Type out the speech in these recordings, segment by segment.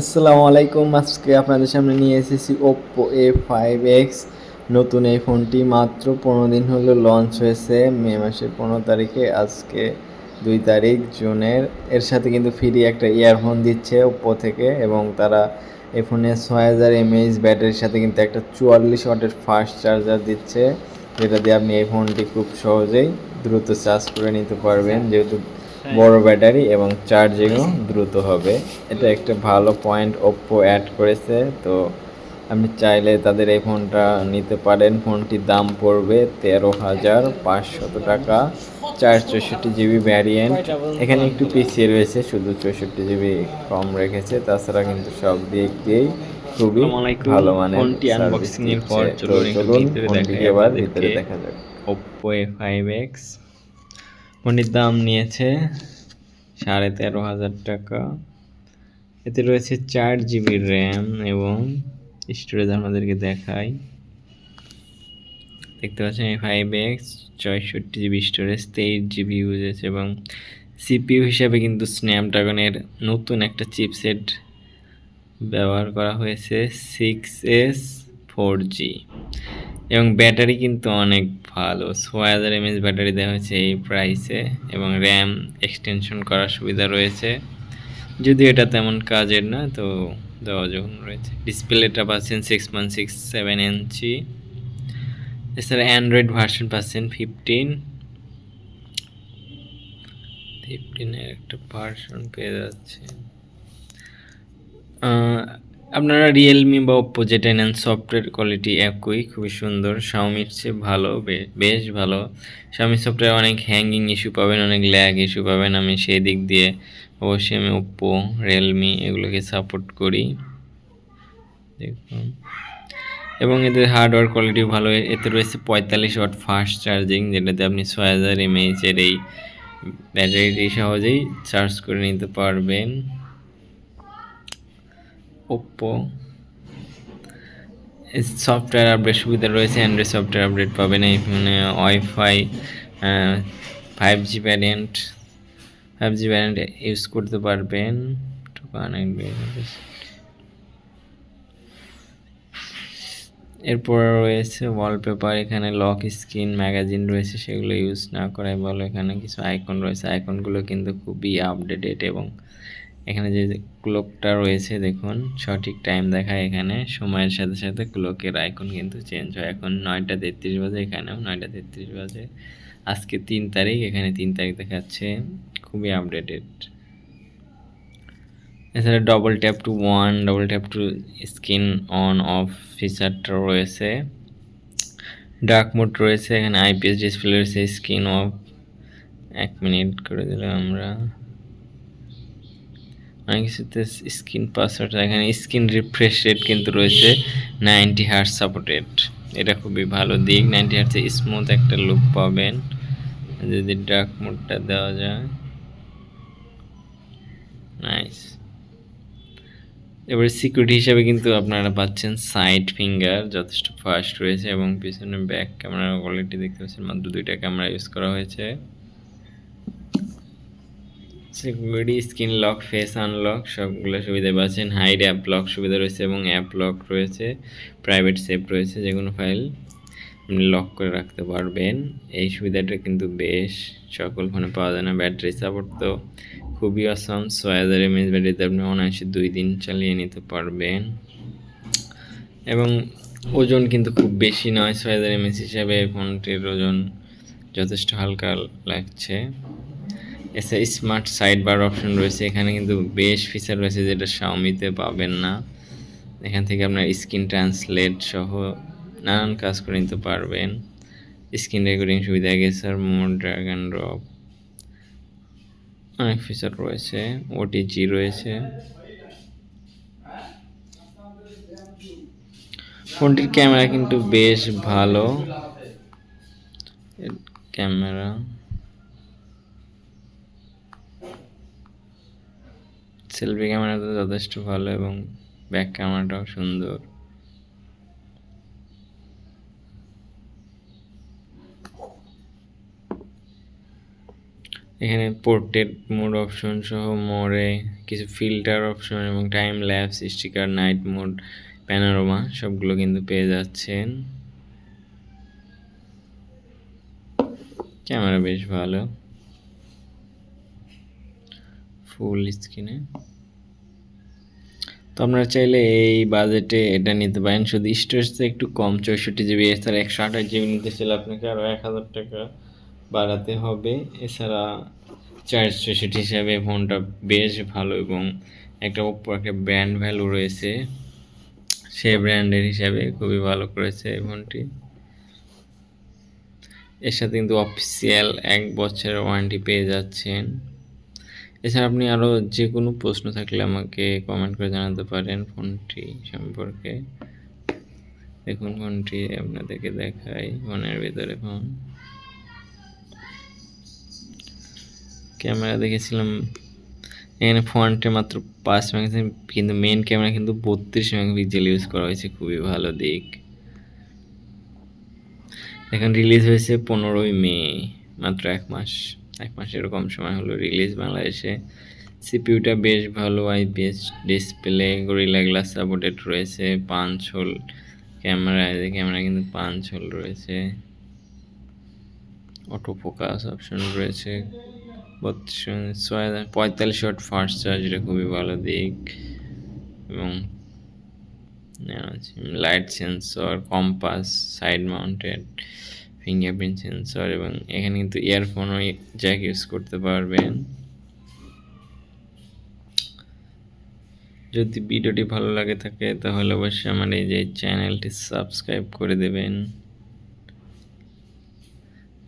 আসসালামু আলাইকুম। আজকে আপনাদের সামনে নিয়ে এসেছি ওপ্পো এ ফাইভ এক্স নতুন এই ফোনটি মাত্র পনেরো দিন হলো লঞ্চ হয়েছে, মে মাসের পনেরো তারিখে, আজকে দুই তারিখ, জুনের। এর সাথে কিন্তু ফ্রি একটা ইয়ারফোন দিচ্ছে ওপ্পো থেকে এবং তারা এই ফোনে ছয় হাজার এমএইচ ব্যাটারির সাথে কিন্তু একটা চুয়াল্লিশ ওয়াটের ফাস্ট চার্জার দিচ্ছে, যেটা দিয়ে আপনি এই ফোনটি খুব সহজেই দ্রুত চার্জ করে নিতে পারবেন। যেহেতু বড় ব্যাটারি এবং চার্জিংও দ্রুত হবে। এটা একটা ভালো পয়েন্ট ওপ্পো অ্যাড করেছে তো আপনি চাইলে তাদের এই ফোনটা নিতে পারেন। ফোনটির দাম পড়বে তেরো হাজার পাঁচশত টাকা চার চৌষট্টি জিবি ভ্যারিয়েন্ট এখানে একটু পিছিয়ে রয়েছে শুধু চৌষট্টি জিবি কম রেখেছে তাছাড়া কিন্তু সব দিক দিয়েই খুবই ভালো মানে ফোনটি এর পর চলুন এবার ভিতরে দেখা যাক। ফাইভ এক্স ফোনটির দাম নিয়েছে সাড়ে তেরো হাজার টাকা। এতে রয়েছে চার জিবি র্যাম এবং স্টোরেজ আমাদেরকে দেখাই দেখতে পাচ্ছেন ফাইভ এক্স ছয়ষট্টি জিবি স্টোরেজ, তেইশ জিবি ইউজ হয়েছে এবং সিপিইউ হিসাবে কিন্তু স্ন্যাপড্রাগনের নতুন একটা চিপসেট ব্যবহার করা হয়েছে সিক্স এস ফোর জি এবং ব্যাটারি কিন্তু অনেক ভালো। ছয় হাজার এমএস ব্যাটারি দেওয়া হয়েছে এই প্রাইসে এবং র্যাম এক্সটেনশন করার সুবিধা রয়েছে। যদিও এটা তেমন কাজের না তো দেওয়া যখন রয়েছে। ডিসপ্লেটা পাচ্ছেন six point six seven inch এছাড়া অ্যান্ড্রয়েড ভার্সন পাচ্ছেন ফিফটিন ফিফটিনের একটা ভার্সন পেয়ে যাচ্ছে আপনারা রিয়েলমি বা ওপ্পো যেটা নেন সফটওয়্যার কোয়ালিটি একই, খুবই সুন্দর। শাওমির চেয়ে ভালো বেশ ভালো। শাওমি সফটওয়্যার অনেক হ্যাঙ্গিং ইস্যু পাবেন, অনেক ল্যাগ ইস্যু পাবেন। আমি সেই দিক দিয়ে অবশ্যই আমি ওপ্পো রিয়েলমি এগুলোকে সাপোর্ট করি। দেখুন। এবং এদের হার্ডওয়্যার কোয়ালিটি ভালো। এতে রয়েছে পঁয়তাল্লিশ ওয়াট ফাস্ট চার্জিং যেটাতে আপনি ছয় হাজার এমএইচের এই ব্যাটারিটি সহজেই চার্জ করে নিতে পারবেন। ওপ্পো সফটওয়্যার আপডেট সুবিধা রয়েছে অ্যান্ড্রয়েড সফটওয়্যার আপডেট পাবেন এই ফোনে WiFi five G variant five G variant use করতে পারবেন। এরপর রয়েছে ওয়ালপেপার এখানে লক স্ক্রিন ম্যাগাজিন রয়েছে, সেগুলো ইউজ না করাই ভালো। এখানে কিছু আইকন রয়েছে আইকনগুলো কিন্তু খুবই আপডেটেড এবং এখানে যে ক্লকটা রয়েছে, দেখুন, সঠিক টাইম দেখায় এখানে। সময়ের সাথে সাথে ক্লকের আইকন কিন্তু চেঞ্জ হয়। এখন নয়টা তেত্রিশ বাজে, এখানেও নয়টা তেত্রিশ বাজে। আজকে তিন তারিখ, এখানে তিন তারিখ দেখাচ্ছে। খুবই আপডেটেড এছাড়া double tap to one double tap to screen on off ফিচারটা রয়েছে। ডার্ক মোড রয়েছে। এখানে আইপিএস ডিসপ্লে রয়েছে স্ক্রিন অফ এক মিনিট করে দিলাম আমরা। অনেক কিছুতে স্ক্রিন পাসওয়ার্ড, এখানে স্ক্রিন রিফ্রেশ রেট কিন্তু রয়েছে নাইনটি হার্স সাপোর্টেড এটা খুবই ভালো দিক নাইনটি হার্সে স্মুথ একটা লুক পাবেন। যদি ডার্ক মোডটা দেওয়া যায়। নাইস এবারে সিকিউরিটি হিসাবে কিন্তু আপনারা পাচ্ছেন সাইড ফিঙ্গার যথেষ্ট ফাস্ট রয়েছে এবং পিছনে ব্যাক ক্যামেরার কোয়ালিটি দেখতে পাচ্ছেন, মাত্র দুইটা ক্যামেরা ইউজ করা হয়েছে। Security screen lock, face unlock, সবগুলো সুবিধা পাচ্ছেন। হাইড অ্যাপ লক সুবিধা রয়েছে এবং অ্যাপ লক রয়েছে, প্রাইভেট সেভ রয়েছে যে কোনো ফাইল আপনি লক করে রাখতে পারবেন। এই সুবিধাটা কিন্তু বেশ সকল ফোনে পাওয়া যায় না। ব্যাটারি সাপোর্ট তো খুবই অসম ছয় হাজার এমএস ব্যাটারিতে আপনি অনায়াসে দুই দিন চালিয়ে নিতে পারবেন। এবং ওজন কিন্তু খুব বেশি নয়। ছয় হাজার এমএস হিসাবে ফোনটির ওজন যথেষ্ট হালকা লাগছে। এছাড়া স্মার্ট সাইড বার অপশন রয়েছে। এখানে কিন্তু বেশ ফিচার রয়েছে যেটা শাওমিতে পাবেন না। এখান থেকে আপনার স্ক্রিন ট্রান্সলেট সহ নানান কাজ করে নিতে পারবেন। স্ক্রিন রেকর্ডিং সুবিধা gesture mode drag and drop অনেক ফিচার রয়েছে। ওটিজি রয়েছে। ফোনটির ক্যামেরা কিন্তু বেশ ভালো। ক্যামেরা। সেলফি ক্যামেরা ক্যামেরাটা যথেষ্ট ভালো এবং ব্যাক ক্যামেরাটাও সুন্দর। এখানে পোর্ট্রেট মোড অপশন সহ মোড়ে কিছু ফিল্টার অপশন এবং time lapse sticker night mode panorama সবগুলো কিন্তু পেয়ে যাচ্ছেন। ক্যামেরা বেশ ভালো। ফুল স্ক্রিনে তো আপনারা চাইলে এই বাজেটে এটা নিতে পারেন। শুধু স্টোরেজটা একটু কম, চৌষট্টি জিবি এছাড়া একশো আঠাশ জিবি নিতে চাইলে আপনাকে আরও এক হাজার টাকা বাড়াতে হবে। এছাড়া চার্জ চৌষট্টি হিসাবে ফোনটা বেশ ভালো এবং একটা একটা ব্র্যান্ড ভ্যালু রয়েছে। সে ব্র্যান্ডের হিসাবে খুবই ভালো করেছে এই ফোনটি এর সাথে কিন্তু অফিসিয়াল এক বছরের ওয়ারেন্টি পেয়ে যাচ্ছেন। এছাড়া আপনি আরও যে কোনো প্রশ্ন থাকলে আমাকে কমেন্ট করে জানাতে পারেন ফোনটি সম্পর্কে। দেখুন, ফোনটি আপনাদেরকে দেখাই ফোনের ভিতরে ফোন। ক্যামেরা দেখেছিলাম, এখানে ফ্রন্টে মাত্র পাঁচ মেগাপিক্সেল, কিন্তু মেন ক্যামেরা কিন্তু বত্রিশ মেগাপিক্সেল ইউজ করা হয়েছে, খুবই ভালো দিক। এখন রিলিজ হয়েছে পনেরোই মে, মাত্র এক মাস। এক মাস এরকম সময় হলো রিলিজ বাংলাদেশে। সিপিইউটা বেশ ভালো IPS display Gorilla glass supported রয়েছে পাঁচ হোল ক্যামেরা ক্যামেরা কিন্তু পাঁচ হোল রয়েছে। অটো ফোকাস অপশন রয়েছে পঁয়তাল্লিশ শট ফার্স্ট চার্জ এটা খুবই ভালো দিক। এবং light sensor compass side mounted fingerprint sensor এবং এখানে কিন্তু ইয়ারফোনও জ্যাক ইউজ করতে পারবেন। যদি ভিডিওটি ভালো লাগে থাকে তাহলে অবশ্যই আমার এই যে চ্যানেলটি সাবস্ক্রাইব করে দেবেন।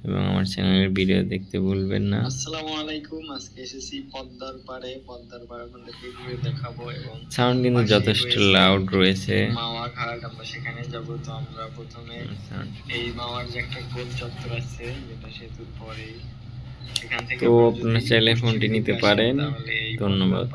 এবং আমার চ্যানেলের ভিডিও দেখতে ভুলবেন না। আসসালামু আলাইকুম। আজকে এসেছি পদ্মার পাড়ে। পদ্মার পাড়ে আপনাদেরকে ঘুরে দেখাবো এবং সাউন্ড কিন্তু যথেষ্ট লাউড রয়েছে। মাওয়া ঘাট আমরা সেখানে যাব তো আমরা প্রথমে এই মামার যে একটা গোল চত্বর আছে যেটা সেতুর পরেই সেখান থেকে তো আপনারা চাইলে ফোনটি নিতে পারেন। ধন্যবাদ।